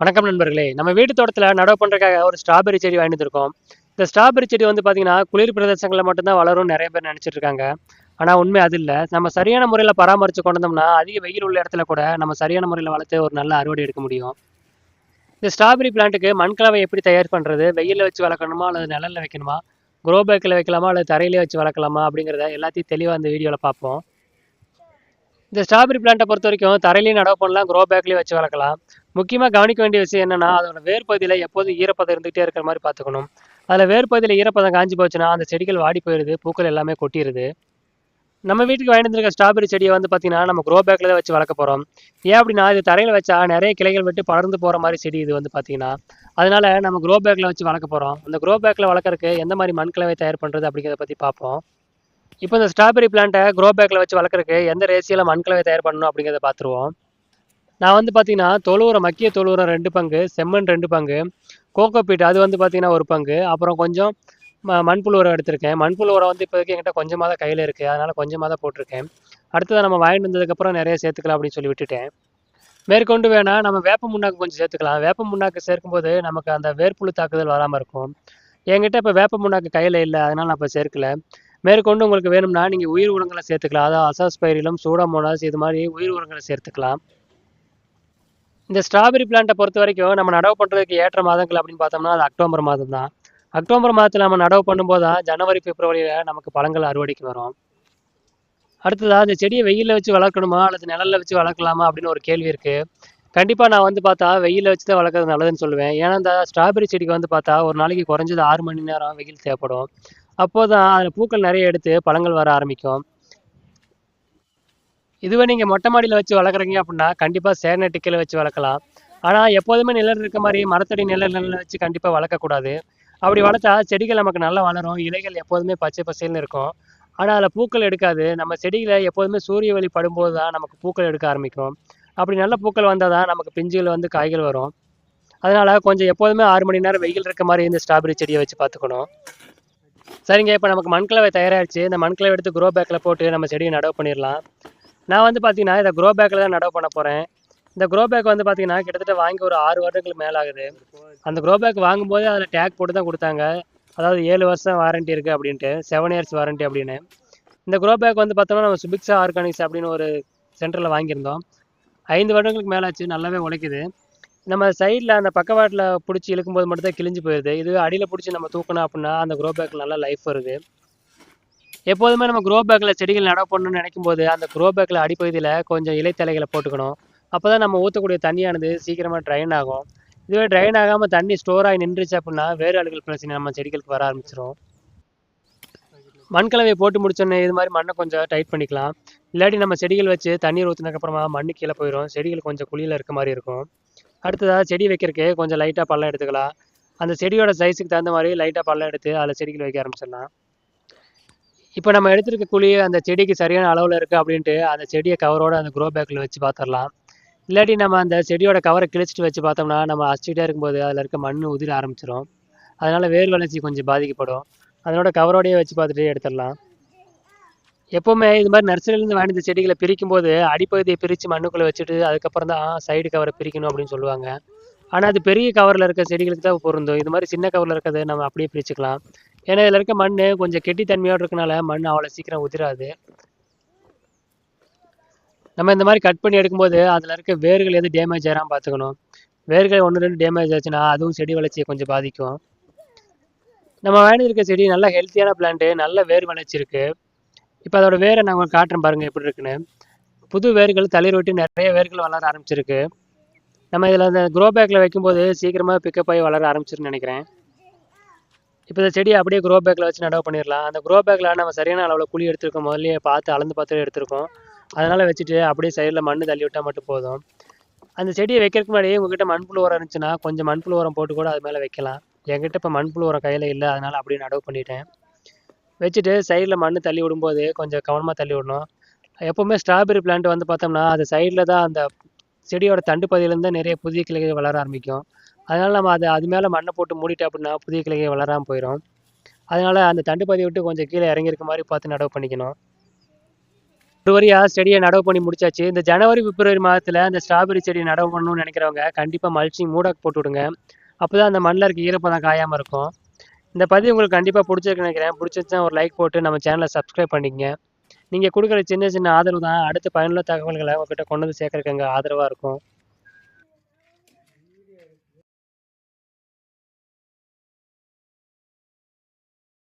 வணக்கம் நண்பர்களே. நம்ம வீட்டு தோட்டத்தில் நடவு பண்ணுறதுக்காக ஒரு ஸ்ட்ராபெரி செடி வாங்கிட்டு இருக்கோம் இந்த ஸ்ட்ராபெரி செடி வந்து பார்த்தீங்கன்னா குளிர் பிரதேசங்களில் மட்டும்தான் வளரும் நிறைய பேர் நினச்சிட்டு இருக்காங்க. ஆனால் உண்மை அது இல்லை. நம்ம சரியான முறையில் பராமரித்து கொண்டு வந்தோம்னா அதிக வெயில் உள்ள இடத்துல கூட நம்ம சரியான முறையில் வளர்த்து ஒரு நல்ல அறுவடை எடுக்க முடியும். இந்த ஸ்ட்ராபெரி பிளான்ட்டுக்கு மண்கலவை எப்படி தயார் பண்ணுறது வெயிலில் வச்சு வளர்க்கணுமா? அல்லது நிழலில் வைக்கணுமா? குரோ பேக்கில் வைக்கலாமா? அல்லது தரையிலே வச்சு வளர்க்கலாமா? அப்படிங்கிறத எல்லாத்தையும் தெளிவாக இந்த வீடியோவில் பார்ப்போம். இந்த ஸ்ட்ராபெரி பிளான்ட்டை பொறுத்த வரைக்கும் தரையிலையும் நடவு பண்ணலாம் க்ரோ பேக்லேயும் வச்சு வளர்க்கலாம். முக்கியமாக கவனிக்க வேண்டிய விஷயம் என்னன்னா அதோட வேர் பகுதியில் எப்போதும் ஈரப்பதம் இருந்துகிட்டே இருக்கிற மாதிரி பார்த்துக்கணும். அதில் வேர் பகுதியில் ஈரப்பதம் காஞ்சி போச்சுன்னா அந்த செடிகள் வாடி போயிடுது பூக்கள் எல்லாமே கொட்டிடுது நம்ம வீட்டுக்கு வாங்கிட்டு வந்திருக்க ஸ்ட்ராபெரி செடியை வந்து பார்த்தீங்கன்னா நம்ம க்ரோ பேக்கில் தான் வச்சு வளர்க்க போகிறோம் ஏன் அப்படின்னா இது தரையில் வச்சா நிறைய கிளைகள் விட்டு படர்ந்து போகிற மாதிரி செடி இது வந்து பார்த்தீங்கன்னா அதனால நம்ம க்ரோ பேக்கில் வச்சு வளர்க்க போகிறோம் அந்த க்ரோ பேக்கில் வளர்க்குறக்கு எந்த மாதிரி மண் கலவை தயார் பண்ணுறது அப்படிங்கிறத பற்றி பார்ப்போம். இப்போ இந்த ஸ்ட்ராபெரி பிளான்ட்டை க்ரோ பேக்கில் வச்சு வளர்க்குறக்கு எந்த ரேசியில் மண்கலவை தயார் பண்ணணும் அப்படிங்கிறத பார்த்துருவோம். நான் வந்து பார்த்தீங்கன்னா தொழுவுரம் உரம் மக்கிய தொழுவுரம் உரம் ரெண்டு பங்கு செம்மண் ரெண்டு பங்கு கோகோபீட் அது வந்து பார்த்தீங்கன்னா ஒரு பங்கு. அப்புறம் கொஞ்சம் ம மண்புழு உரம் எடுத்திருக்கேன். மண்புழு உரம் வந்து இப்போதைக்கு என்கிட்ட கொஞ்சமாக தான் கையில் இருக்குது அதனால் கொஞ்சமாக தான் போட்டிருக்கேன். அடுத்தது நம்ம வாங்கிட்டு வந்ததுக்கப்புறம் நிறைய சேர்த்துக்கலாம் அப்படின்னு சொல்லி விட்டுட்டேன். மேற்கொண்டு வேணால் நம்ம வேப்ப முன்னாக்கு கொஞ்சம் சேர்த்துக்கலாம். வேப்ப முன்னாக்கு சேர்க்கும்போது நமக்கு அந்த வேர்ப்புழு தாக்குதல் வராமல் இருக்கும். என்கிட்ட இப்போ வேப்ப முன்னாக்கு கையில் இல்லை. அதனால் நான் இப்போ சேர்க்கல. மேற்கொண்டு உங்களுக்கு வேணும்னா நீங்கள் உயிர் உரங்களை சேர்த்துக்கலாம். அதாவது அசாஸ்பைரிலும் சூடாமோனாஸ் இது மாதிரி உயிர் உரங்களை சேர்த்துக்கலாம். இந்த ஸ்ட்ராபெரி பிளான்ட்டை பொறுத்த வரைக்கும் நம்ம நடவு பண்ணுறதுக்கு ஏற்ற மாதங்கள் அப்படின்னு பார்த்தோம்னா அது அக்டோபர் மாதம் தான் அக்டோபர் மாதத்தில் நம்ம நடவு பண்ணும்போது தான் ஜனவரி பிப்ரவரியில் நமக்கு பழங்கள் அறுவடைக்கு வரும். அடுத்ததாக இந்த செடியை வெயிலில் வச்சு வளர்க்கணுமா அல்லது நிழலில் வச்சு வளர்க்கலாமா அப்படின்னு ஒரு கேள்வி இருக்குது கண்டிப்பாக நான் வந்து பார்த்தா வெயிலில் வச்சு தான் வளர்க்குறது நல்லதுன்னு சொல்லுவேன். ஏன்னா இந்த ஸ்ட்ராபெரி செடிக்கு வந்து பார்த்தா ஒரு நாளைக்கு குறைஞ்சது ஆறு மணி நேரம் வெயில் தேவைப்படும். அப்போது தான் அதில் பூக்கள் நிறைய எடுத்து பழங்கள் வர ஆரம்பிக்கும். இதுவே நீங்கள் மொட்டை மாடியில் வச்சு வளர்க்குறீங்க அப்படின்னா கண்டிப்பாக சேனை கீழே வச்சு வளர்க்கலாம். ஆனால் எப்போதுமே நிழல் இருக்க மாதிரி மரத்தடி நிழல் நிழல் வச்சு கண்டிப்பாக வளர்க்கக்கூடாது. அப்படி வளர்த்தா செடிகள் நமக்கு நல்லா வளரும் இலைகள் எப்போதுமே பச்சை பசேல்னு இருக்கும். ஆனால் அதில் பூக்கள் எடுக்காது. நம்ம செடிகளை எப்போதுமே சூரிய ஒளி படும்போது தான் நமக்கு பூக்கள் எடுக்க ஆரம்பிக்கும். அப்படி நல்ல பூக்கள் வந்தால் தான் நமக்கு பிஞ்சுகள் வந்து காய்கள் வரும். அதனால் கொஞ்சம் எப்போதுமே ஆறு மணி நேரம் வெயில் இருக்க மாதிரி இந்த ஸ்ட்ராபெரி செடியை வச்சு பார்த்துக்கணும். சரிங்க இப்போ நமக்கு மண்கலவை தயாராகிடுச்சு இந்த மண்கலவை எடுத்து க்ரோ பேக்கில் போட்டு நம்ம செடியை நடவு பண்ணிடலாம். நான் வந்து பார்த்தீங்கன்னா இதை க்ரோ பேக்கில் தான் நடவு பண்ண போகிறேன் இந்த க்ரோ பேக் வந்து பார்த்தீங்கன்னா கிட்டத்தட்ட வாங்கி ஒரு ஆறு வருடங்களுக்கு மேலே ஆகுது அந்த க்ரோ பேக் வாங்கும்போது அதில் டேக் போட்டு தான் கொடுத்தாங்க. அதாவது ஏழு வருஷம் வாரண்ட்டி இருக்குது அப்படின்ட்டு செவன் இயர்ஸ் வாரண்ட்டி அப்படின்னு. இந்த க்ரோ பேக் வந்து பார்த்தோம்னா நம்ம சுபிக்ஸா ஆர்கானிக்ஸ் அப்படின்னு ஒரு சென்டரில் வாங்கியிருந்தோம். ஐந்து வருடங்களுக்கு மேலே ஆச்சு நல்லாவே உழைக்குது. நம்ம சைடில் அந்த பக்கவாட்டில் பிடிச்சி இழுக்கும்போது மட்டும் தான் கிழிஞ்சு போயிடுது இதுவே அடியில் பிடிச்சி நம்ம தூக்கணும் அப்படின்னா அந்த க்ரோ பேக்கில் நல்லா லைஃப் வருது. எப்போதுமே நம்ம க்ரோ பேக்கில் செடிகள் நடவு பண்ணணும்னு நினைக்கும் போது அந்த க்ரோ பேக்கில் அடிப்பகுதியில் கொஞ்சம் இலைத்தலைகளை போட்டுக்கணும். அப்போ தான் நம்ம ஊற்றக்கூடிய தண்ணியானது சீக்கிரமாக ட்ரைன் ஆகும். இதுவே ட்ரைன் ஆகாமல் தண்ணி ஸ்டோர் ஆகி நின்றுச்சு அப்படின்னா வேறு அழுகல் பிரச்சனை. நம்ம செடிகளுக்கு வர ஆரம்பிச்சிடும் மண்கலவையை போட்டு முடிச்சோன்னே இது மாதிரி மண்ணை கொஞ்சம் டைட் பண்ணிக்கலாம். இல்லாட்டி நம்ம செடிகள் வச்சு தண்ணீர் ஊற்றினதுக்கப்புறமா மண்ணு கீழே போயிடும் செடிகள் கொஞ்சம் குழியில் இருக்க மாதிரி இருக்கும். அடுத்ததாக செடி வைக்கிறதுக்கு கொஞ்சம் லைட்டாக பள்ளம் எடுத்துக்கலாம். அந்த செடியோட சைஸுக்கு தகுந்த மாதிரி லைட்டாக பள்ளம் எடுத்து அதில் செடிகள் வைக்க ஆரம்பிச்சிடலாம். இப்போ நம்ம எடுத்திருக்க அந்த செடிக்கு சரியான அளவில் இருக்குது அப்படின்ட்டு அந்த செடியை கவரோட அந்த க்ரோ பேக்கில் வச்சு பார்த்துடலாம் இல்லாட்டி நம்ம அந்த செடியோட கவரை கிழிச்சிட்டு வச்சு பார்த்தோம்னா நம்ம அச்சிட்டே இருக்கும்போது அதில் இருக்க மண் உதிர ஆரம்பிச்சிடும் அதனால் வேர் வளர்ச்சி கொஞ்சம் பாதிக்கப்படும். அதனோட கவரோடையே வச்சு பார்த்துட்டு எடுத்துடலாம். எப்போவுமே இது மாதிரி நர்சரியிலேருந்து வாங்கின செடிகளை பிரிக்கும் போது அடிப்பகுதியை பிரித்து மண்ணுக்குள்ளே வச்சுட்டு அதுக்கப்புறம் தான் சைடு கவரை பிரிக்கணும் அப்படின்னு சொல்லுவாங்க. ஆனால் அது பெரிய கவரில் இருக்க செடிகளுக்கு தான் பொருந்தும். இது மாதிரி சின்ன கவரில் இருக்கிறது நம்ம அப்படியே பிரிச்சுக்கலாம். ஏன்னா இதில் இருக்க மண் கொஞ்சம் கெட்டித்தன்மையோடு இருக்கனால மண் அவ்வளோ சீக்கிரம் உதிராது. நம்ம இந்த மாதிரி கட் பண்ணி எடுக்கும்போது அதில் இருக்க வேர்கள் எது டேமேஜ் ஆகாமல் பார்த்துக்கணும் வேர்கள் ஒன்று ரெண்டு டேமேஜ் ஆச்சுன்னா அதுவும் செடி வளர்ச்சியை கொஞ்சம் பாதிக்கும். நம்ம வாங்கியிருக்க செடி நல்ல ஹெல்த்தியான பிளான்ட்டு நல்ல வேர் வளர்ச்சி இருக்குது இப்போ அதோட வேரை நாங்கள் காட்டுறோம் காட்டுறேன் பாருங்கள் எப்படி இருக்குன்னு. புது வேர்கள் தளிர் விட்டு நிறைய வேர்கள் வளர ஆரம்பிச்சிருக்கு. நம்ம இதில் அந்த க்ரோ பேக்கில் வைக்கும்போது சீக்கிரமாக பிக்கப் ஆகி வளர ஆரம்பிச்சிருன்னு நினைக்கிறேன். இப்போ இந்த செடியை அப்படியே க்ரோ பேக்கில் வச்சு நடவு பண்ணிடலாம். அந்த க்ரோ பேக்கில் நம்ம சரியான அளவில் குழி எடுத்துருக்கோம். முதல்லையே பார்த்து அளந்து பார்த்து எடுத்திருக்கோம். அதனால் வச்சுட்டு அப்படியே சைடில் மண் தள்ளி விட்டால் மட்டும் போதும். அந்த செடியை வைக்கிறதுக்கு முன்னாடி உங்ககிட்ட மண்புழு உரம் இருந்துச்சுன்னா கொஞ்சம் மண்புழு உரம் போட்டு கூட அது மேலே வைக்கலாம். என்கிட்ட இப்போ மண்புழு உரம் கையில் இல்லை. அதனால் அப்படியே நடவு பண்ணிட்டேன். வச்சுட்டு சைடில் மண் தள்ளி விடும்போது கொஞ்சம் கவனமாக தள்ளி விடணும். எப்போவுமே ஸ்ட்ராபெரி பிளான்ட் வந்து பார்த்தோம்னா அது சைடில் தான் அந்த செடியோட தண்டு பகுதியிலேருந்து நிறைய புதிய கிளைகள் வளர ஆரம்பிக்கும். அதனால் நம்ம அதை அது மேலே மண்ணை போட்டு மூடிட்டோம் அப்படின்னா புதிய கிளைகள் வளராமல் போயிடும் அதனால் அந்த தண்டு பகுதியை விட்டு கொஞ்சம் கீழே இறங்கியிருக்க மாதிரி பார்த்து நடவு பண்ணிக்கணும். ஒரு வரியாக செடியை நடவு பண்ணி முடிச்சாச்சு. இந்த ஜனவரி பிப்ரவரி மாதத்தில் இந்த ஸ்ட்ராபெரி செடி நடவு பண்ணணும்னு நினைக்கிறவங்க கண்டிப்பாக மல்ச்சிங் மூடாக்கு போட்டு விடுங்க. அப்போ தான் அந்த மண்ணில் இருக்க ஈரப்பதம் காயாமல் இருக்கும். இந்த பதிவு உங்களுக்கு கண்டிப்பாக பிடிச்சிருக்குன்னு நினைக்கிறேன். பிடிச்சிருச்சுன்னா ஒரு லைக் போட்டு நம்ம சேனலை சப்ஸ்கிரைப் பண்ணிக்கங்க. நீங்கள் கொடுக்குற சின்ன சின்ன ஆதரவு தான் அடுத்த பயனுள்ள தகவல்களை உங்ககிட்ட கொண்டு வந்து சேர்க்கறதுக்கு எங்கள் ஆதரவாக இருக்கும்.